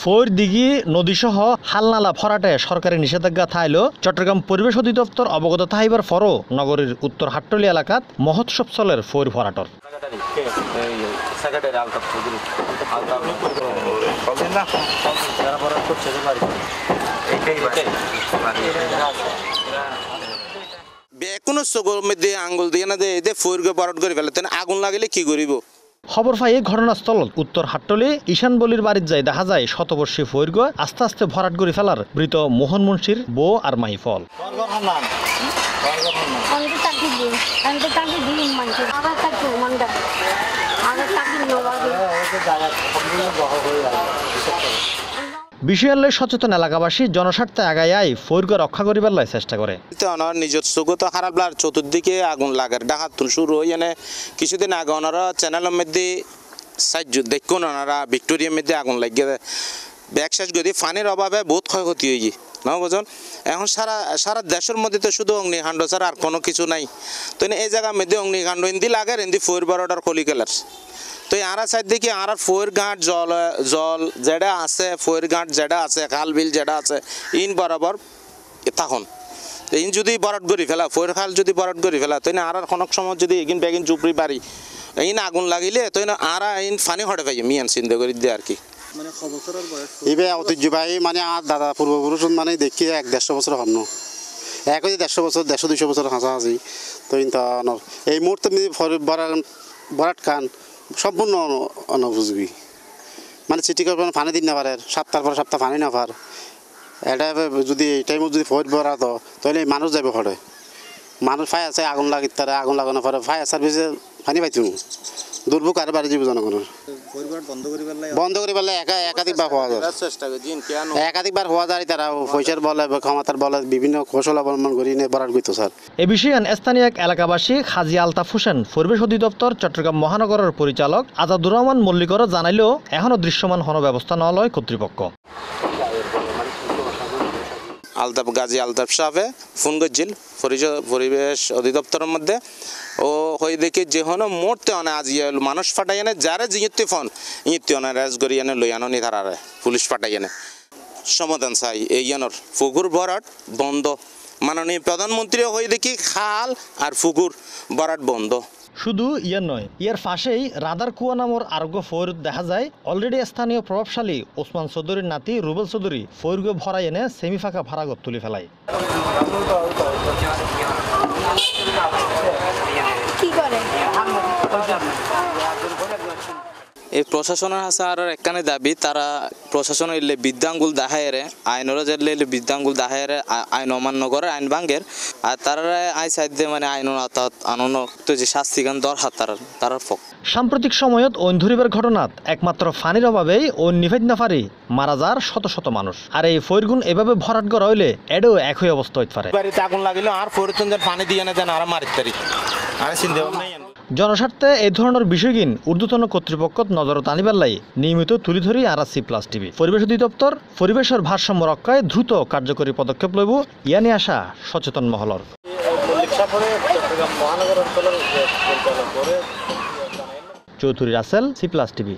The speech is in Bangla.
ফৈর দিঘি নদীসহ হালনালা ফরাটে সরকারি নিষেধাজ্ঞা থাইলেও চট্টগ্রাম পরিবেশ অধিদপ্তর অবগত থাইবার ফরও নগরীর উত্তর হাট্টলি এলাকাত মহোৎসব চলের ফৈর ফরাটর কোনো চকুর মধ্যে আঙ্গুল দিয়ে না দে ফৈরকে বরট করে ফেলে আগুন লাগিলে কি করিব? খবর পাই ঘটনাস্থল উত্তর হাট্টলি ঈশান বলির বাড়ির যায় দেখা যায় শতবর্ষী ফৈর্গ আস্তে আস্তে ভরাট করে ফেলার মৃত মোহন মুন্সির বউ আর মাইফল আমি বিষয়ালে সচেতন এলাকাবাসী জনস্বার্থে আগায় ফৈর্গ রক্ষা করিবার লাই চেষ্টা করে। আমার নিজের চোখে তো খারাপ লাগ চতুর্দিকে আগুন লাগার তুল শুরু হয়ে এনে কিছুদিন আগে ওনারা চ্যানেলের মধ্যে সাহায্য দেখুন, ওনারা ভিক্টোরিয়ার মধ্যে আগুন লাগিয়ে শেষ করে ফানির অভাবে বহুত ক্ষয়ক্ষতি হয়ে গিয়ে না বুঝুন? এখন সারা সারা দেশের মধ্যে তো শুধু অগ্নিকাণ্ড ছাড়া আর কোনো কিছু নাই। তো এই জায়গার মধ্যে অগ্নিকাণ্ড হিন্দি লাগে হিন্দি ফোর বারোটার কলি কেলার তো এই আরা সাইড দেখি আর ফোর ঘাট জল জল যেটা আছে ফোর ঘাট যেটা আছে খাল বিল যেটা আছে ইন বরাবর তো ইন যদি বরাট করি ফেলা ফোর খাল যদি বরাট করি ফেলা তো আর কোনো সময় যদি এগিন বেগিন চুপড়ি পারি ইন আগুন লাগিলে তো আর ইন ফানি হটে পাই মিয়ান চিন্তা করে দিয়ে আর কি। এইবে ঐতিহ্যবাহী মানে আর দাদা পূর্বপুরুষ মানে দেখি এক দেড়শো বছর হন একই দেড়শো বছর দেড়শো দুইশো বছর হাসাহাসি তো অন- এই মুহূর্তে বরাট খান সম্পূর্ণ অনুপযোগী। মানে সিটি কর্পোরেশন ফানি দিন না পারে সপ্তাহ পর সপ্তাহ ফানি না পার। এটা যদি এই টাইমত যদি ফৌজ বরা তো, তাহলে মানুষ যাবে ঘরে। মানুষ ফাই আছে আগুন লাগি তারা আগুন লাগানোর পরে ফায়ার সার্ভিসে ফানি পাইতো। দুর্ভোগ আর বাড়ি যাবে জনগণের। বন্ধ করে পারলে একা একাধিকবার পাওয়া যায়। একাধিকবার হওয়া যায় তারা পয়সার বলে ক্ষমতার বলে বিভিন্ন কৌশল অবলম্বন করি নিয়ে বরাট করতো স্যার। এ বিষয়ে স্থানীয় এক এলাকাবাসী হাজি আলতাফ হোসেন পরিবেশ অধিদপ্তর চট্টগ্রাম মহানগরের পরিচালক আজাদুর রহমান মল্লিকর জানাইলেও এখনও দৃশ্যমান হন ব্যবস্থা ন লয় কর্তৃপক্ষ। আলতাফ গাজী আলতাফ সাহেবে ফোন করছিল পরিবেশ অধিদপ্তরের মধ্যে ও দেখি যে হনো মোটতে অনে আজি এলো মানুষ ফাটাই এনে জিয়তে ফোন ইতি অনে রেজ করি এনে লই আনো নি ধারারে পুলিশ ফাটাই এনে সমাধান চাই, এই ইয়ানোর ফুকুর ভরাট বন্ধ। মাননীয় প্রধানমন্ত্রী হয়ে দেখি খাল আর ফুকুর ভরাট বন্ধ। শুধু ইয়ার নয়, ইয়ার পাশেই রাদার কুয়া নামর আরোগ্য ফৈর দেখা যায়। অলরেডি স্থানীয় প্রভাবশালী ওসমান চৌধুরীর নাতি রুবেল চৌধুরী ফৈর্গ ভরাই এনে সেমি ফাঁকা ভাড়াগত তুলে ফেলায়। কি করে এই প্রশাসনের হাসে আর একখানে দাবি তারা প্রশাসন এলে বিদ্যাঙ্গুল দাহায়েরে আইনরা যেলে এলে বিদ্যাঙ্গুল দাহায়েরে আইন অমান্য করে আইন ভাঙ্গের। আর তারা আই সাইডে মানে আইন আনন্দ যে শাস্তি গান দরহাত তারা তারা পক সাম্প্রতিক সময়ত ঐন ধরিবার ঘটনাত একমাত্র ফানির অভাবেই ঐন নিভেদ না পারি মারা যার শত শত মানুষ। আর এই ফৈরগুন এভাবে ভরাট করা হইলে এডেও একই অবস্থা হইতে পারে। বাড়িতে আগুন লাগিলে আর ফরিতন পানি দিয়ে না দেন আর মারিত তারি আর চিন্তা ভাবনা নাই। জনস্বার্থে এই ধরনের বিষয়গিন ঊর্ধ্বতন কর্তৃপক্ষ নজরত আনিবার লাই নিয়মিত তুলি ধরি আর সি প্লাস টিভি। পরিবেশ অধিদপ্তর পরিবেশের ভারসাম্য রক্ষায় দ্রুত কার্যকরী পদক্ষেপ লইব নিয়ে আসা সচেতন মহলর। Chowdhury Rasel, C plus TV.